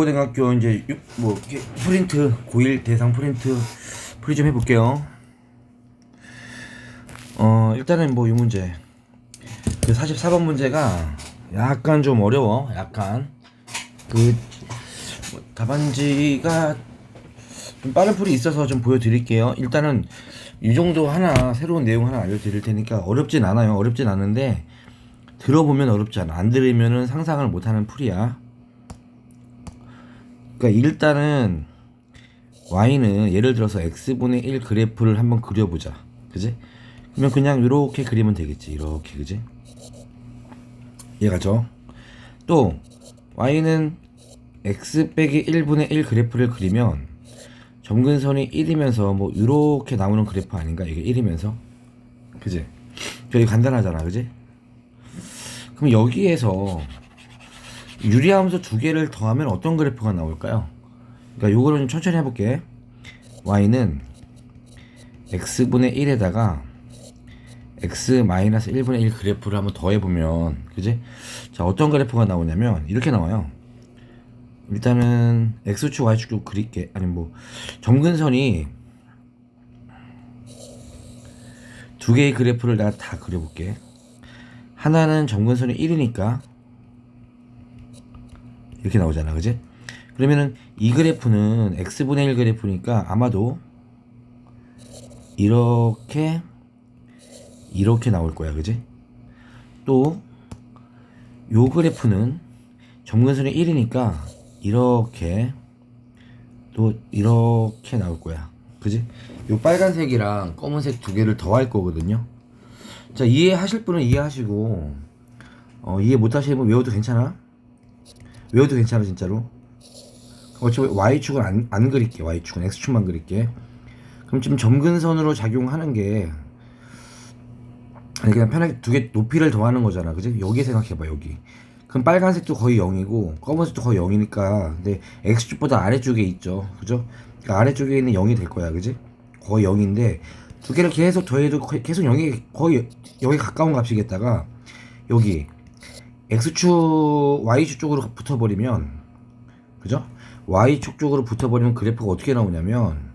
고등학교 이제 육- 뭐 프린트 고1 대상 프린트 풀이 좀 해볼게요. 어 일단은 뭐 이 문제 그 44번 문제가 약간 좀 어려워. 약간 그 뭐, 답안지가 좀 빠른 풀이 있어서 좀 보여드릴게요. 일단은 이 정도 하나 새로운 내용 하나 알려드릴 테니까 어렵진 않아요. 어렵진 않은데 들어보면 어렵지 않아. 안 들으면은 상상을 못하는 풀이야. 그러니까 일단은 y는 예를 들어서 x분의 1 그래프를 한번 그려보자. 그지? 그러면 그냥 이렇게 그리면 되겠지. 이렇게 그지? 이해가죠? 또 y는 x 빼기 1분의 1 그래프를 그리면 점근선이 1이면서 뭐 이렇게 나오는 그래프 아닌가? 이게 1이면서 그지? 되게 간단하잖아. 그지? 그럼 여기에서 유리함수 두 개를 더하면 어떤 그래프가 나올까요? 그러니까 요거를 좀 천천히 해볼게. y는 x분의 1에다가 x-1분의 1 그래프를 한번 더해보면, 그지? 자, 어떤 그래프가 나오냐면, 이렇게 나와요. 일단은, x축, y축 그릴게. 아니, 뭐, 점근선이 두 개의 그래프를 내가 다 그려볼게. 하나는 점근선이 1이니까, 이렇게 나오잖아, 그지? 그러면은 이 그래프는 x분의 1 그래프니까 아마도 이렇게 이렇게 나올 거야, 그지? 또 요 그래프는 점근선이 1이니까 이렇게 또 이렇게 나올 거야, 그지? 요 빨간색이랑 검은색 두 개를 더 할 거거든요. 자 이해하실 분은 이해하시고 어, 이해 못하시는 분 외워도 괜찮아? 외워도 괜찮아 진짜로? 어차피 y축은 안, 안 그릴게 y축은. X축만 그릴게. 그럼 지금 점근선으로 작용하는 게 아니 그냥 편하게 두 개 높이를 더하는 거잖아 그지? 여기 생각해봐 여기. 그럼 빨간색도 거의 0이고 검은색도 거의 0이니까. 근데 x축보다 아래쪽에 있죠 그죠? 그러니까 아래쪽에 있는 0이 될 거야 그지? 거의 0인데 두 개를 계속 더해도 계속 0이 거의 0에 가까운 값이겠다가 여기 x축 y축 쪽으로 붙어버리면 그죠? y축 쪽으로 붙어버리면 그래프가 어떻게 나오냐면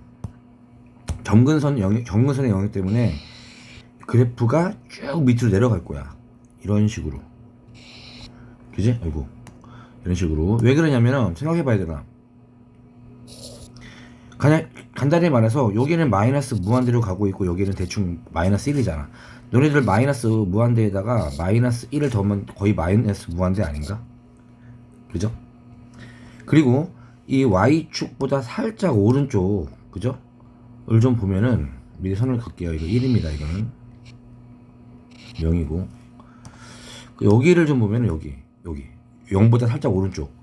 점근선 영역, 점근선의 영역 때문에 그래프가 쭉 밑으로 내려갈 거야. 이런 식으로. 그지? 아이고. 이런 식으로. 왜 그러냐면은 생각해 봐야 되나. 그냥 간단히 말해서 여기는 마이너스 무한대로 가고 있고 여기는 대충 마이너스 1이잖아. 너네들 마이너스 무한대에다가 마이너스 1을 더하면 거의 마이너스 무한대 아닌가? 그죠? 그리고 이 y축보다 살짝 오른쪽 그죠? 을 좀 보면은 미리 선을 긋게요. 이거 1입니다 이거는. 0이고. 그 여기를 좀 보면은 여기 여기. 0보다 살짝 오른쪽.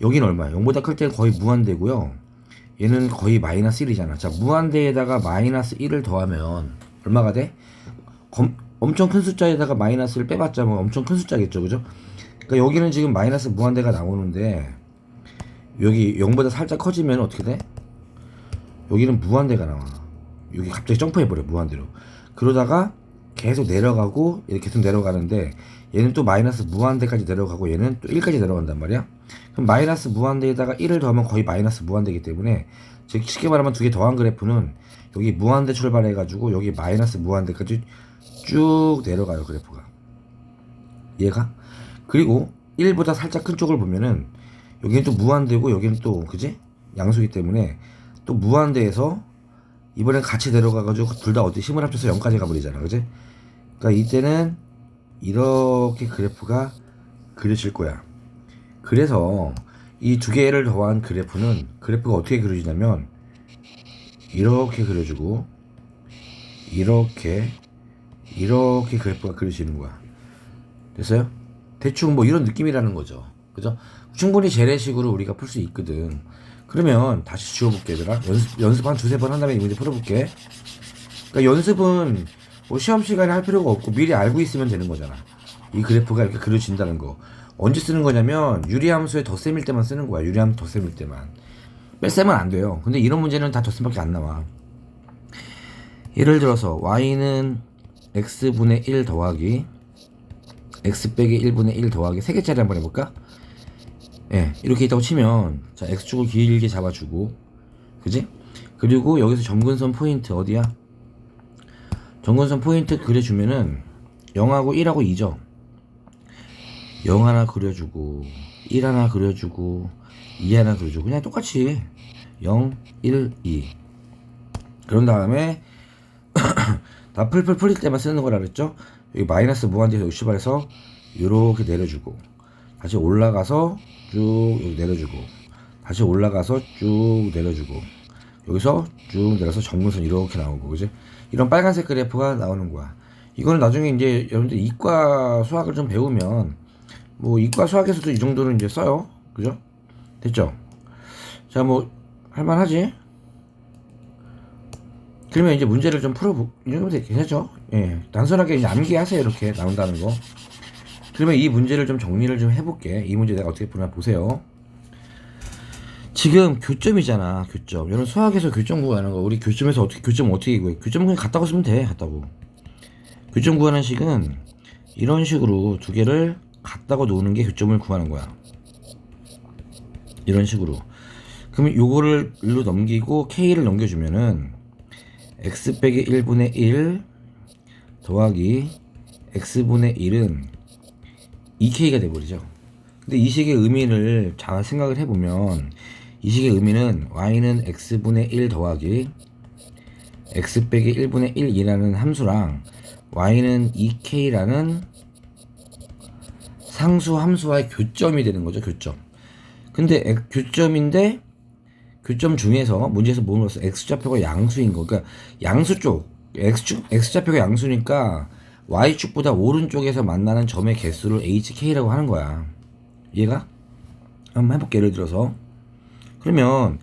여기는 얼마야? 0보다 클 때는 거의 무한대고요 얘는 거의 마이너스 1이잖아 자 무한대에다가 마이너스 1을 더하면 얼마가 돼? 검- 엄청 큰 숫자에다가 마이너스를 빼봤자 뭐 엄청 큰 숫자겠죠 그죠? 그러니까 여기는 지금 마이너스 무한대가 나오는데 여기 0보다 살짝 커지면 어떻게 돼? 여기는 무한대가 나와. 여기 갑자기 점프해버려, 무한대로. 그러다가 계속 내려가고, 이렇게 계속 내려가는데, 얘는 또 마이너스 무한대까지 내려가고, 얘는 또 1까지 내려간단 말이야? 그럼 마이너스 무한대에다가 1을 더하면 거의 마이너스 무한대이기 때문에, 즉, 쉽게 말하면 두 개 더한 그래프는, 여기 무한대 출발해가지고, 여기 마이너스 무한대까지 쭉 내려가요, 그래프가. 얘가? 그리고 1보다 살짝 큰 쪽을 보면은, 여기는 또 무한대고 여기는 또 그지 양수기 때문에 또 무한대에서 이번엔 같이 내려가가지고 둘 다 어디 힘을 합쳐서 0까지 가버리잖아 그지 그러니까 이때는 이렇게 그래프가 그려질 거야 그래서 이 두 개를 더한 그래프는 그래프가 어떻게 그려지냐면 이렇게 그려지고 이렇게 이렇게 그래프가 그려지는 거야 됐어요? 대충 뭐 이런 느낌이라는 거죠. 그죠? 충분히 재래식으로 우리가 풀 수 있거든. 그러면 다시 지워볼게, 얘들아. 연습, 연습 한 두세 번 한 다음에 이 문제 풀어볼게. 그러니까 연습은 뭐 시험 시간에 할 필요가 없고 미리 알고 있으면 되는 거잖아. 이 그래프가 이렇게 그려진다는 거. 언제 쓰는 거냐면 유리함수의 덧셈일 때만 쓰는 거야. 유리함수 덧셈일 때만. 뺄셈은 안 돼요. 근데 이런 문제는 다 덧셈밖에 안 나와. 예를 들어서 y는 x분의 1 더하기 x 빼기 1분의 1 더하기 3개짜리 한번 해볼까? 예, 이렇게 있다고 치면 자 x축을 길게 잡아주고 그지? 그리고 여기서 점근선 포인트 어디야? 점근선 포인트 그려주면은 0하고 1하고 2죠 0 하나 그려주고 1 하나 그려주고 2 하나 그려주고 그냥 똑같이. 0, 1, 2 그런 다음에 다 풀풀 풀릴 때만 쓰는 거라 그랬죠? 여기 마이너스 무한대에서 60알에서 이렇게 내려주고 다시 올라가서 쭉 내려주고 다시 올라가서 쭉 내려주고 여기서 쭉 내려서 정문선 이렇게 나오고 그지? 이런 빨간색 그래프가 나오는 거야. 이거는 나중에 이제 여러분들 이과 수학을 좀 배우면 뭐 이과 수학에서도 이 정도는 이제 써요 그죠 됐죠 자 뭐 할만하지 그러면 이제 문제를 좀 풀어보 이 정도면 되겠죠예 단순하게 이제 암기하세요 이렇게 나온다는 거 그러면 이 문제를 좀 정리를 좀 해볼게. 이 문제 내가 어떻게 푸나 보세요. 지금 교점이잖아, 교점. 여러분 수학에서 교점 구하는 거, 우리 교점에서 어떻게 교점 어떻게 구해? 교점 그냥 같다고 쓰면 돼, 같다고. 교점 구하는 식은 이런 식으로 두 개를 같다고 놓는 게 교점을 구하는 거야. 이런 식으로. 그러면 요거를 1로 넘기고 k를 넘겨주면은 x 빼기 1분의 1 더하기 x분의 1은 2K가 돼버리죠. 근데 이 식의 의미를 잘 생각을 해보면 이 식의 의미는 y는 x분의 1 더하기 x 빼기 1분의 1이라는 함수랑 y는 2k라는 상수 함수와의 교점이 되는 거죠. 교점. 근데 엑- 교점인데 교점 중에서 문제에서 뭐 물었어? x좌표가 양수인 거. 그러니까 양수 쪽 x축 x좌표가 양수니까 y축보다 오른쪽에서 만나는 점의 개수를 hk라고 하는 거야. 이해가? 한번 해볼게. 예를 들어서 그러면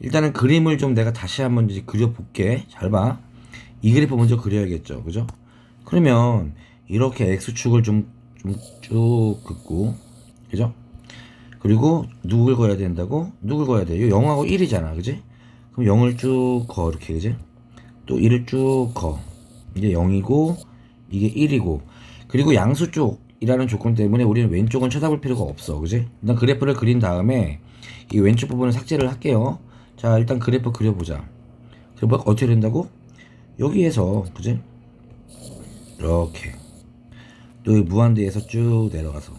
일단은 그림을 좀 내가 다시 한번 이제 그려볼게. 잘 봐. 이 그래프 먼저 그려야겠죠. 그죠? 그러면 이렇게 x축을 좀 좀 쭉 긋고 그죠? 그리고 누굴 그어야 된다고? 누굴 그어야 돼? 이 0하고 1이잖아. 그지? 그럼 0을 쭉 그어 이렇게 그지? 또 1을 쭉 그어. 이게 0이고 이게 1이고 그리고 양수 쪽이라는 조건 때문에 우리는 왼쪽은 쳐다볼 필요가 없어. 그지? 일단 그래프를 그린 다음에 이 왼쪽 부분을 삭제를 할게요. 자, 일단 그래프 그려보자. 그래프 어떻게 된다고? 여기에서 그지? 이렇게 또이 무한대에서 쭉 내려가서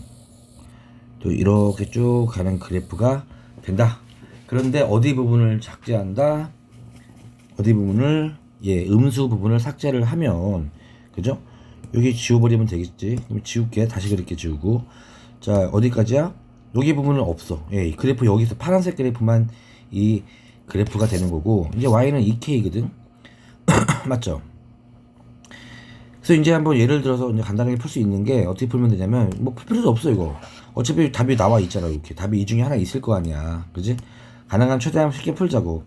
또 이렇게 쭉 가는 그래프가 된다. 그런데 어디 부분을 삭제한다? 어디 부분을 예 음수 부분을 삭제를 하면 그죠? 여기 지워버리면 되겠지. 그럼 지울게 다시 그렇게 지우고 자 어디까지야? 여기 부분은 없어. 예, 이 그래프 여기서 파란색 그래프만 이 그래프가 되는 거고 이제 y는 2k거든. 맞죠? 그래서 이제 한번 예를 들어서 이제 간단하게 풀 수 있는 게 어떻게 풀면 되냐면 뭐 풀 필요도 없어 이거. 어차피 답이 나와 있잖아 이렇게. 답이 이 중에 하나 있을 거 아니야. 그지? 가능한 최대한 쉽게 풀자고.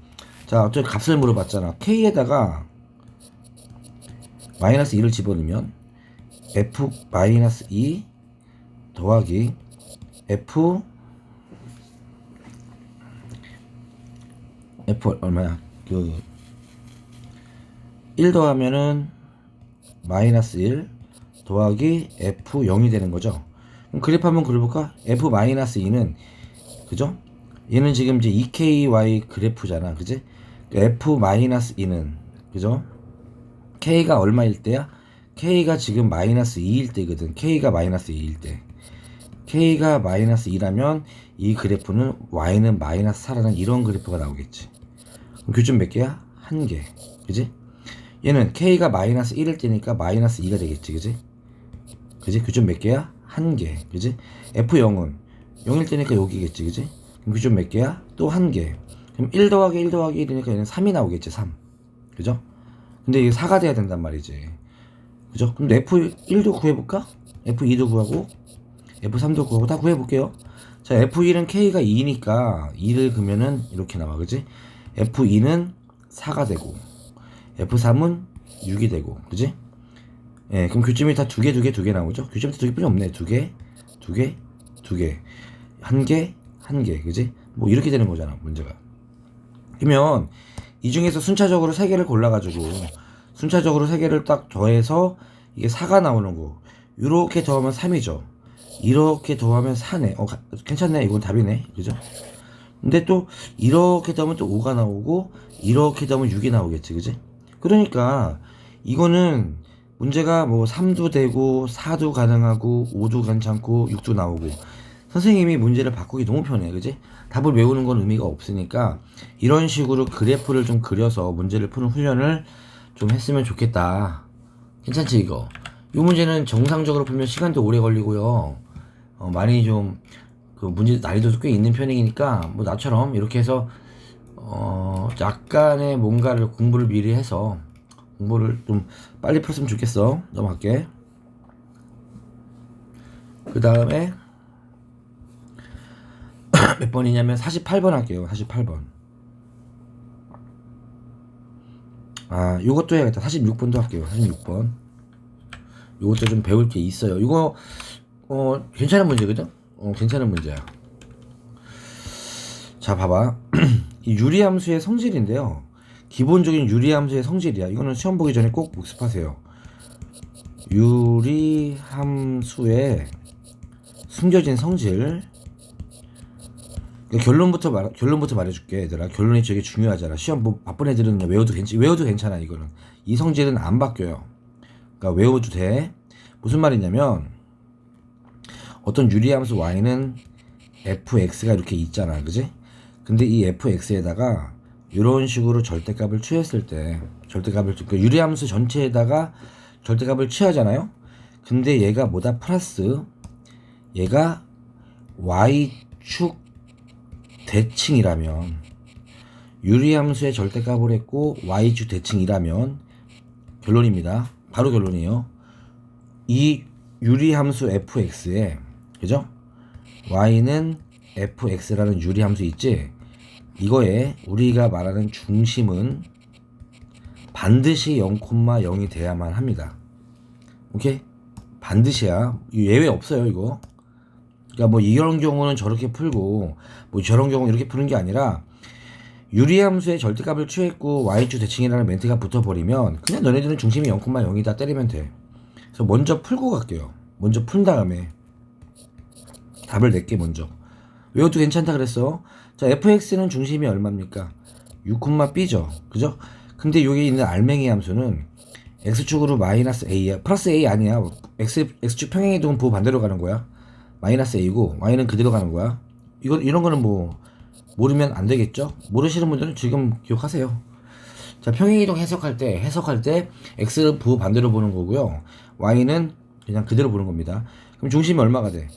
자 어차피 값을 물어봤잖아. K에다가 마이너스 2를 집어넣으면 f 마이너스 2 더하기 f f 얼마야? 그1 더하면은 마이너스 1 더하기 F0이 되는 거죠. 그럼 그래프 한번 그려볼까? F 마이너스 2는 그죠? 얘는 지금 이제 EKY 그래프잖아, 그지? F 마이너스 2는 그죠? K가 얼마일 때야? K가 지금 마이너스 2일 때거든. K가 마이너스 2일 때. K가 마이너스 2라면 이 그래프는 Y는 마이너스 4라는 이런 그래프가 나오겠지. 그럼 교점 몇 개야? 한 개. 그지? 얘는 K가 마이너스 1일 때니까 마이너스 2가 되겠지, 그지? 그지? 교점 몇 개야? 한 개, 그지? F0은 0일 때니까 여기겠지, 그지? 그럼 교점 몇 개야? 또 한 개. 그럼 1 더하기 1 더하기 1이니까 얘는 3이 나오겠지, 3. 그죠? 근데 이게 4가 돼야 된단 말이지. 그죠? 그럼 F1도 구해볼까? F2도 구하고, F3도 구하고 다 구해볼게요. 자, F1은 K가 2니까 2를 그면은 이렇게 나와, 그지? F2는 4가 되고, F3은 6이 되고, 그지? 예, 그럼 교점이 다 두 개, 두 개, 두 개 나오죠? 교점이 두 개뿐이 없네. 두 개, 두 개, 두 개. 한 개, 한 개, 그지? 뭐 이렇게 되는 거잖아, 문제가. 그러면 이 중에서 순차적으로 세 개를 골라가지고, 순차적으로 세 개를 딱 더해서 이게 4가 나오는 거. 요렇게 더하면 3이죠. 이렇게 더하면 4네. 어, 가- 괜찮네. 이건 답이네. 그죠? 근데 또 이렇게 더하면 또 5가 나오고 이렇게 더하면 6이 나오겠지. 그지? 그러니까 이거는 문제가 뭐 3도 되고 4도 가능하고 5도 괜찮고 6도 나오고 선생님이 문제를 바꾸기 너무 편해. 그지? 답을 외우는 건 의미가 없으니까 이런 식으로 그래프를 좀 그려서 문제를 푸는 훈련을 좀 했으면 좋겠다. 괜찮지 이거? 이 문제는 정상적으로 풀면 시간도 오래 걸리고요. 어, 많이 좀 그 문제 난이도도 꽤 있는 편이니까 뭐 나처럼 이렇게 해서 어 약간의 뭔가를 공부를 미리 해서 공부를 좀 빨리 풀었으면 좋겠어. 넘어갈게. 그 다음에 몇 번이냐면 48번 할게요. 48번. 아, 요것도 해야겠다. 46번도 할게요. 46번. 요것도 좀 배울 게 있어요. 이거 어 괜찮은 문제거든. 어 괜찮은 문제야. 자, 봐봐. 이 유리함수의 성질인데요. 기본적인 유리함수의 성질이야. 이거는 시험 보기 전에 꼭 복습하세요. 유리함수의 숨겨진 성질. 결론부터 말 결론부터 말해줄게 얘들아 결론이 되게 중요하잖아 시험 뭐 바쁜 애들은 외워도 괜찮 외워도 괜찮아 이거는 이 성질은 안 바뀌어요 그러니까 외워도 돼 무슨 말이냐면 어떤 유리함수 y는 fx가 이렇게 있잖아 그지 근데 이 fx에다가 이런 식으로 절대값을 취했을 때 절대값을 그러니까 유리함수 전체에다가 절대값을 취하잖아요 근데 얘가 뭐다 플러스 얘가 y축 대칭이라면 유리함수의 절대값을 했고 y축 대칭이라면 결론입니다. 바로 결론이에요. 이 유리함수 fx에 그죠? y는 fx라는 유리 함수 있지? 이거에 우리가 말하는 중심은 반드시 0,0이 돼야만 합니다. 오케이? 반드시야. 예외 없어요, 이거. 그러니까 뭐 이런 경우는 저렇게 풀고 뭐 저런 경우 이렇게 푸는 게 아니라 유리함수의 절대값을 취했고 y축 대칭이라는 멘트가 붙어버리면 그냥 너네들은 중심이 0,0이다 때리면 돼. 그래서 먼저 풀고 갈게요. 먼저 푼 다음에 답을 낼게 먼저. 외워도 괜찮다 그랬어. 자 fx는 중심이 얼마입니까? 6,b죠. 그죠? 근데 여기 있는 알맹이 함수는 x축으로 마이너스 a야. 플러스 a 아니야. x x축 평행 이동은 부호 반대로 가는 거야. 마이너스 a고 y는 그대로 가는 거야. 이거 이런 거는 뭐 모르면 안 되겠죠? 모르시는 분들은 지금 기억하세요. 자, 평행이동 해석할 때 해석할 때 x를 부호 반대로 보는 거고요. y는 그냥 그대로 보는 겁니다. 그럼 중심이 얼마가 돼?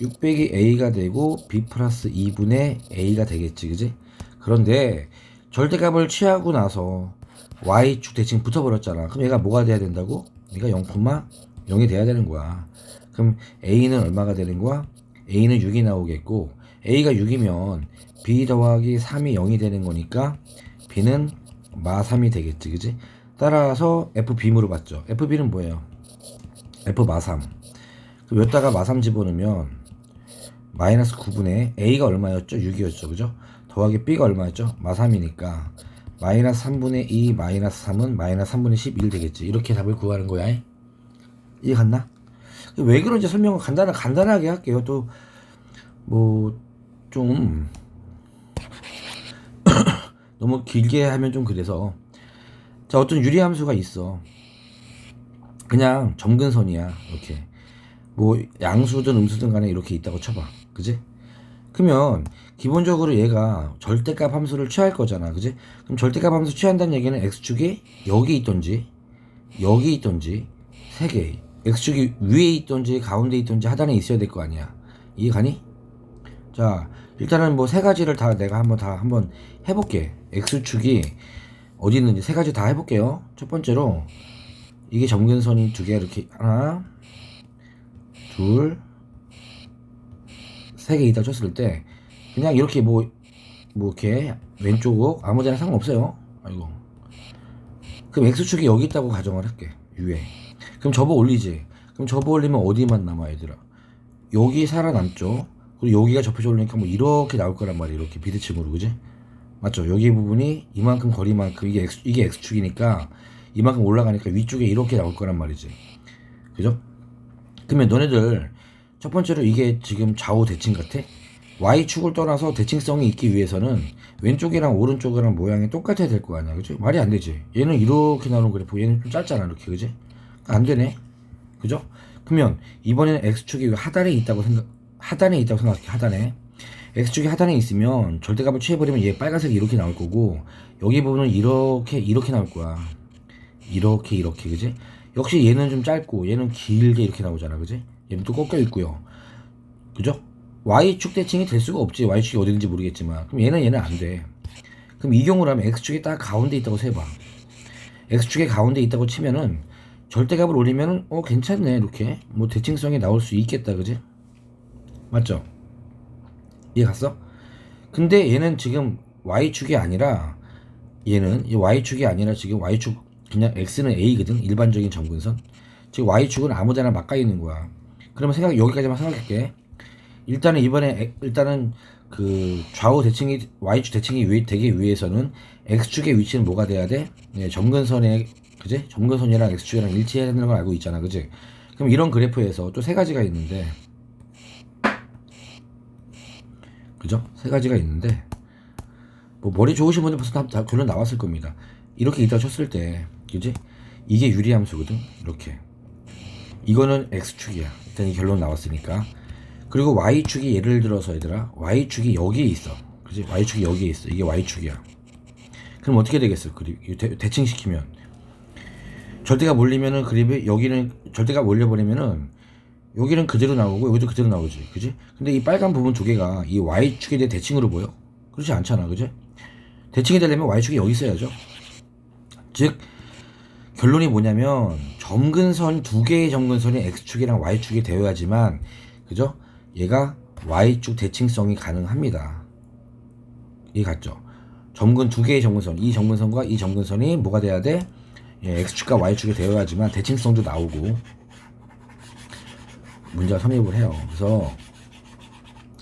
600이 a가 되고 b 플러스 2분의 a가 되겠지, 그지? 그런데 절대값을 취하고 나서 y축 대칭 붙어버렸잖아. 그럼 얘가 뭐가 돼야 된다고? 얘가 0,0이 돼야 되는 거야. 그럼 a는 얼마가 되는 거야? a는 6이 나오겠고 a가 6이면 b 더하기 3이 0이 되는 거니까 b는 마 3이 되겠지, 그지? 따라서 fb 물어봤죠. fb는 뭐예요? f 마 3. 그럼 여기다가 마3 집어넣으면 마이너스 9분의 a가 얼마였죠? 6이었죠, 그죠? 더하기 b가 얼마였죠? 마 3이니까 마이너스 3분의 2 마이너스 3은 마이너스 3분의 11 되겠지. 이렇게 답을 구하는 거야. 이해 갔나? 왜 그런지 설명을 간단하, 간단하게 할게요. 또, 뭐, 좀, 너무 길게 하면 좀 그래서. 자, 어떤 유리함수가 있어. 그냥 점근선이야. 이렇게. 뭐, 양수든 음수든 간에 이렇게 있다고 쳐봐. 그지? 그러면, 기본적으로 얘가 절대값 함수를 취할 거잖아. 그지? 그럼 절대값 함수 취한다는 얘기는 x축이 여기 있던지, 여기 있던지, 세 개. x축이 위에 있던지 가운데 있던지 하단에 있어야 될 거 아니야. 이해 가니? 자, 일단은 뭐 세 가지를 다 내가 한번 다 한번 해 볼게. x축이 어디 있는지 세 가지 다 해볼게요. 첫 번째로 이게 점근선이 두 개 이렇게 하나, 둘, 세 개 있다 쳤을 때 그냥 이렇게 뭐뭐 이렇게 왼쪽 아무 데나 상관없어요. 아이고. 그럼 x축이 여기 있다고 가정을 할게. 위에. 그럼 접어 올리지. 그럼 접어 올리면 어디만 남아 얘들아? 여기 살아남죠. 그리고 여기가 접혀져 올리니까 뭐 이렇게 나올 거란 말이야. 이렇게 비대칭으로 그지? 맞죠? 여기 부분이 이만큼 거리만큼 이게 x 이게 x축이니까 이만큼 올라가니까 위쪽에 이렇게 나올 거란 말이지. 그죠? 그러면 너네들 첫 번째로 이게 지금 좌우 대칭 같아? Y축을 떠나서 대칭성이 있기 위해서는 왼쪽이랑 오른쪽이랑 모양이 똑같아야 될 거 아니야, 그지? 말이 안 되지. 얘는 이렇게 나오는 그래프, 얘는 좀 짧잖아, 이렇게, 그지? 안 되네, 그죠? 그러면 이번에는 X축이 하단에 있다고 생각, 하단에 있다고 생각해, 하단에. X축이 하단에 있으면 절대값을 취해버리면 얘 빨간색이 이렇게 나올 거고, 여기 부분은 이렇게, 이렇게 나올 거야. 이렇게, 이렇게, 그지? 역시 얘는 좀 짧고, 얘는 길게 이렇게 나오잖아, 그지? 얘는 또 꺾여 있고요. 그죠? Y축 대칭이 될 수가 없지. Y축이 어디든지 모르겠지만. 그럼 얘는 얘는 안 돼. 그럼 이 경우라면 X축이 딱 가운데 있다고 세봐. X축의 가운데 있다고 치면은 절대값을 올리면은 어 괜찮네 이렇게 뭐 대칭성이 나올 수 있겠다 그지? 맞죠? 이해 갔어? 근데 얘는 지금 Y축이 아니라 얘는 이 Y축이 아니라 지금 Y축 그냥 X는 A거든 일반적인 정근선 지금 Y축은 아무데나 막가 있는 거야 그러면 생각 여기까지만 생각할게 일단은 이번에 에- 일단은 그 좌우 대칭이 Y축 대칭이 위- 되기 위해서는 X축의 위치는 뭐가 돼야 돼? 네, 점근선에 그지? 점근선이랑 X축이랑 일치해야 되는 걸 알고 있잖아 그지? 그럼 이런 그래프에서 또 세 가지가 있는데 그죠? 세 가지가 있는데 뭐 머리 좋으신 분들 벌써 다, 다 결론 나왔을 겁니다. 이렇게 이따 쳤을 때 그지? 이게 유리함수거든. 이렇게 이거는 x축이야. 일단 이 결론 나왔으니까. 그리고 y축이 예를 들어서 얘들아 y축이 여기에 있어. 그지? y축이 여기에 있어. 이게 y축이야. 그럼 어떻게 되겠어? 대, 대칭시키면 절대가 몰리면은 그림이 여기는 절대가 몰려버리면은 여기는 그대로 나오고 여기도 그대로 나오지 그지 근데 이 빨간 부분 두 개가 이 y축에 대해 대칭으로 보여 그렇지 않잖아 그지 대칭이 되려면 y축이 여기 있어야죠 즉 결론이 뭐냐면 점근선 두 개의 점근선이 x축이랑 y축이 되어야지만 그죠 얘가 y축 대칭성이 가능합니다 이 같죠 점근 두 개의 점근선 이 점근선과 이 점근선이 뭐가 돼야 돼 예, x축과 y축이 되어야지만 대칭성도 나오고 문제가 성립을 해요. 그래서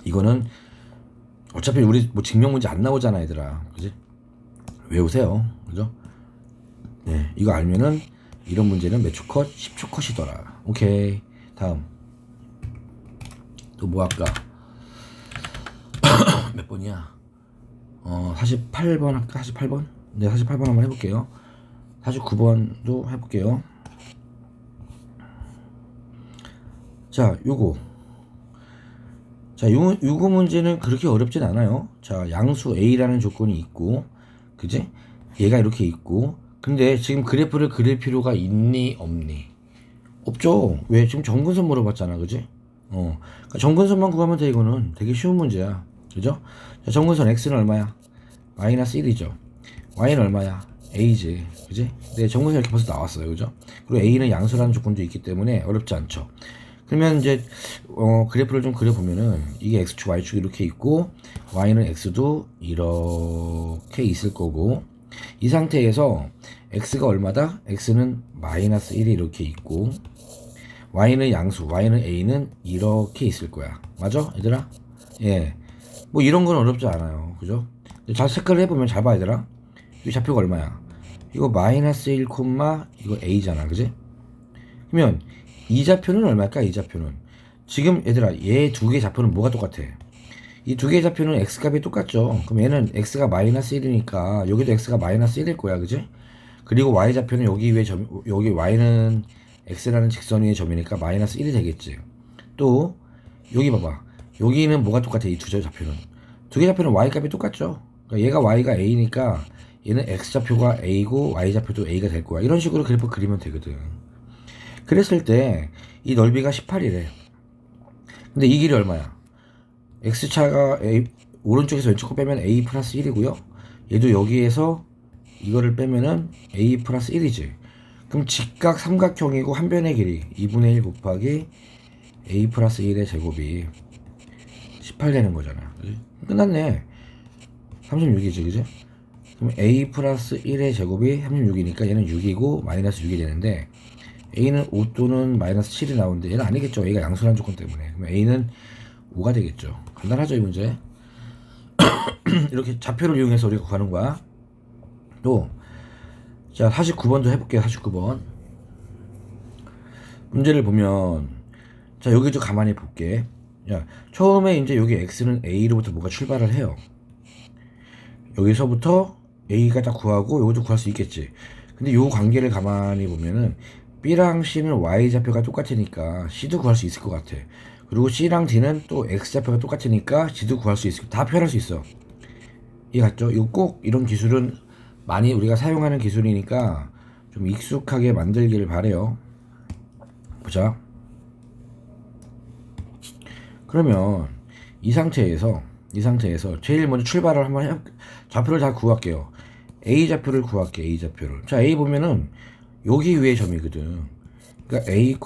이거는 어차피 우리 뭐 증명 문제 안 나오잖아, 얘들아. 그지? 외우세요. 그죠? 네, 이거 알면은 이런 문제는 몇 초 컷? 10초 컷이더라. 오케이. 다음. 또 뭐 할까? 몇 번이야? 어, 48번 할까? 48번? 네, 48번 한번 해볼게요. 49번도 해볼게요. 자, 요거. 자, 요, 요거 문제는 그렇게 어렵진 않아요. 자, 양수 A라는 조건이 있고, 그지? 얘가 이렇게 있고, 근데 지금 그래프를 그릴 필요가 있니, 없니? 없죠. 왜? 지금 정근선 물어봤잖아, 그지? 어. 그러니까 정근선만 구하면 돼, 이거는. 되게 쉬운 문제야. 그죠? 자, 정근선 X는 얼마야? 마이너스 1이죠. Y는 얼마야? A지. 그지? 네, 정근선 이렇게 벌써 나왔어요. 그죠? 그리고 A는 양수라는 조건도 있기 때문에 어렵지 않죠. 그러면 이제 어 그래프를 좀 그려보면은 이게 x축 y축 이렇게 있고 y는 x도 이렇게 있을 거고 이 상태에서 x가 얼마다? x는 마이너스 1이 이렇게 있고 y는 양수 y는 a는 이렇게 있을 거야 맞아 얘들아? 예 뭐 이런 건 어렵지 않아요 그죠? 잘 체크를 해보면 잘 봐 얘들아 이 좌표가 얼마야 이거 마이너스 1 콤마 이거 a잖아 그지? 그러면 이 좌표는 얼마일까? 이 좌표는 지금 얘들아 얘 두 개 좌표는 뭐가 똑같아? 이 두 개의 좌표는 x 값이 똑같죠. 그럼 얘는 x가 마이너스 1이니까 여기도 x가 마이너스 1일 거야, 그지? 그리고 y 좌표는 여기 위에 점 여기 y는 x라는 직선 위의 점이니까 마이너스 1이 되겠지. 또 여기 봐봐. 여기는 뭐가 똑같아? 이두 좌표는 두 개 좌표는 y 값이 똑같죠. 그러니까 얘가 y가 a니까 얘는 x 좌표가 a고 y 좌표도 a가 될 거야. 이런 식으로 그래프 그리면 되거든. 그랬을 때 이 넓이가 18이래. 근데 이 길이 얼마야? x차가 a, 오른쪽에서 왼쪽 거 빼면 a 플러스 1이고요. 얘도 여기에서 이거를 빼면은 a 플러스 1이지. 그럼 직각 삼각형이고 한 변의 길이 2분의 1 곱하기 a 플러스 1의 제곱이 18 되는 거잖아. 그지? 끝났네. 36이지, 그지? 그럼 a 플러스 1의 제곱이 36이니까 얘는 6이고 마이너스 6이 되는데 a는 5 또는 마이너스 7이 나오는데 얘는 아니겠죠. a가 양수란 조건 때문에. 그럼 a는 5가 되겠죠. 간단하죠, 이 문제. 이렇게 좌표를 이용해서 우리가 구하는 거야. 또, 자, 49번도 해볼게요, 49번. 문제를 보면, 자, 여기 좀 가만히 볼게. 야, 처음에 이제 여기 x는 a로부터 뭐가 출발을 해요. 여기서부터 a가 딱 구하고 요것도 구할 수 있겠지. 근데 요 관계를 가만히 보면은 b랑 c는 y 좌표가 똑같으니까 c도 구할 수 있을 것 같아. 그리고 c랑 d는 또 x 좌표가 똑같으니까 d도 구할 수 있을 다 표현할 수 있어. 이해 갔죠? 이거 꼭 이런 기술은 많이 우리가 사용하는 기술이니까 좀 익숙하게 만들기를 바래요. 보자. 그러면 이 상태에서 이 상태에서 제일 먼저 출발을 한번 해 좌표를 다 구할게요. A 좌표를 구할게 A 좌표를. 자 A 보면은 여기 위에 점이거든. 그러니까 A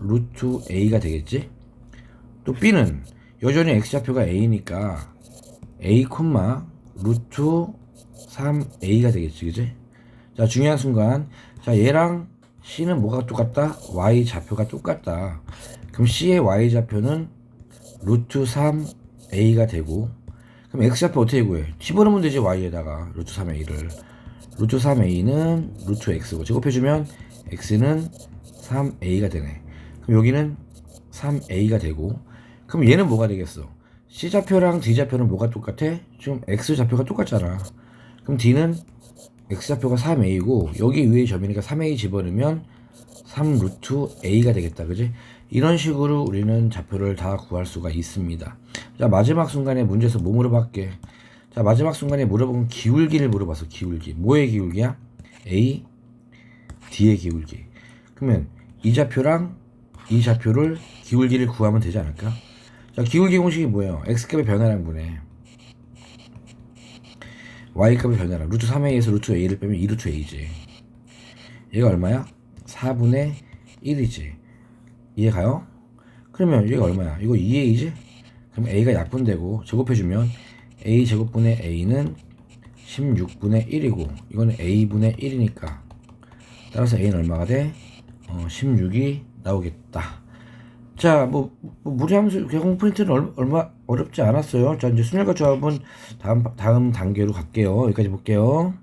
루트 A가 되겠지. 또 B는 여전히 x 좌표가 A니까 A 루트 3A가 되겠지, 그지? 자 중요한 순간 자 얘랑 C는 뭐가 똑같다? Y 좌표가 똑같다. 그럼 C의 Y 좌표는 루트 3a가 되고 그럼 x좌표 어떻게 구해? 집어넣으면 되지 y에다가 루트 3a를 루트 3a는 루트 x고 제곱해주면 x는 3a가 되네 그럼 여기는 3a가 되고 그럼 얘는 뭐가 되겠어? c좌표랑 d좌표는 뭐가 똑같아? 지금 x좌표가 똑같잖아 그럼 d는 x좌표가 3a고 여기 위에 점이니까 3a 집어넣으면 3 루트 a가 되겠다. 그지? 이런 식으로 우리는 좌표를 다 구할 수가 있습니다. 자 마지막 순간에 문제에서 뭐 물어봤게? 자 마지막 순간에 물어본 기울기를 물어봤어 기울기. 뭐의 기울기야? A d의 기울기. 그러면 이 좌표랑 이 좌표를 기울기를 구하면 되지 않을까? 자 기울기 공식이 뭐예요? X값의 변화량 분해 y값의 변화량 루트 3a에서 루트 a를 빼면 2루트 a지 얘가 얼마야? 4분의 1이지. 이해 가요? 그러면 얘가 얼마야? 이거 2a지? 그럼 a가 약분되고 제곱해주면 a 제곱분의 a는 16분의 1이고 이거는 a분의 1이니까 따라서 a는 얼마가 돼? 어, 16이 나오겠다. 자, 뭐, 뭐 무리함수 개공 프린트는 얼, 얼마 어렵지 않았어요. 자, 이제 순열과 조합은 다음 다음 단계로 갈게요. 여기까지 볼게요.